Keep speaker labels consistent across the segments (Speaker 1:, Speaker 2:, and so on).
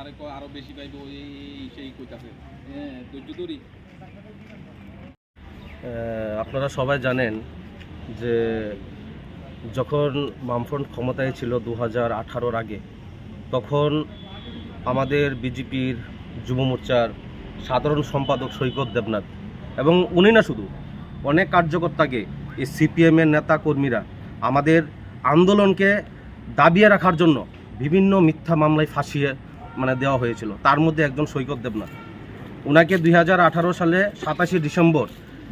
Speaker 1: আরে বেশি পাইবো, এই সেই কইতাছে। হ্যাঁ ধৈর্য ধরি।
Speaker 2: আপনারা সবাই জানেন যে যখন বামফ্রন্ট ক্ষমতায় ছিল দু হাজার আগে, তখন আমাদের বিজেপির যুব মোর্চার সাধারণ সম্পাদক সৈকত দেবনাথ এবং উনি না শুধু, অনেক কার্যকর্তাকে, এই সিপিএমের নেতা কর্মীরা আমাদের আন্দোলনকে দাবিয়ে রাখার জন্য বিভিন্ন মিথ্যা মামলায় ফাঁসিয়ে মানে দেওয়া হয়েছিল। তার মধ্যে একজন সৈকত দেবনাথ। ওনাকে দুই হাজার আঠারো সালে সাতাশে ডিসেম্বর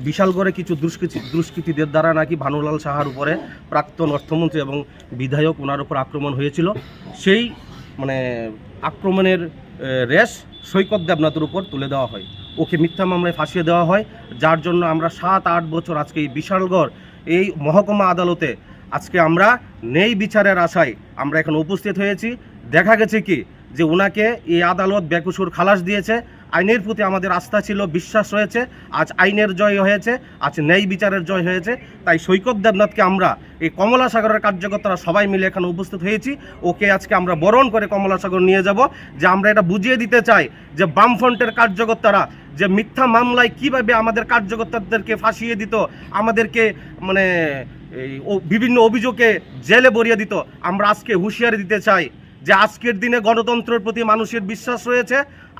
Speaker 2: বিশালগড়ে কিছু দুষ্কৃতি দুষ্কৃতীদের দ্বারা নাকি ভানুলাল সাহার উপরে প্রাক্তন অর্থমন্ত্রী এবং বিধায়ক ওনার উপর আক্রমণ হয়েছিল। সেই মানে আক্রমণের রেশ সৈকত দেবনাথের উপর তুলে দেওয়া হয়। ওকে মিথ্যা মামলায় ফাঁসিয়ে দেওয়া হয়, যার জন্য আমরা সাত, আট বছর আজকে এই বিশালগড়, এই মহকুমা আদালতে আজকে আমরা নেই বিচারের আশায় আমরা এখন উপস্থিত হয়েছি। দেখা গেছে কি যে ওনাকে এই আদালত বেকুসুর খালাস দিয়েছে। আইনের প্রতি আমাদের আস্থা ছিল, বিশ্বাস রয়েছে। আজ আইনের জয় হয়েছে, আজ ন্যায় বিচারের জয় হয়েছে। তাই সৈকত দেবনাথকে আমরা এই কমলা সাগরের কার্যকর্তারা সবাই মিলে এখানে উপস্থিত হয়েছি। ওকে আজকে আমরা বরণ করে কমলা সাগর নিয়ে যাব, যে আমরা এটা বুঝিয়ে দিতে চাই যে বামফ্রন্টের কার্যকর্তারা যে মিথ্যা মামলায় কীভাবে আমাদের কার্যকর্তাদেরকে ফাঁসিয়ে দিত, আমাদেরকে মানে বিভিন্ন অভিযোগে জেলে ভরিয়ে দিত, আমরা আজকে হুঁশিয়ারি দিতে চাই। যে আজকের দিনে গণতন্ত্রের প্রতি মানুষের বিশ্বাস রয়েছে,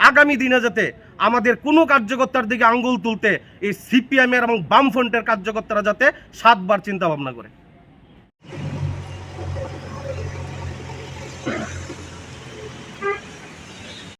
Speaker 2: আগামী দিনে যাতে আমাদের কোনো কার্যকর্তার দিকে আঙ্গুল তুলতে এই সিপিএমের এবং বামফ্রন্টের কার্যকর্তারা যাতে সাতবার চিন্তা ভাবনা করে।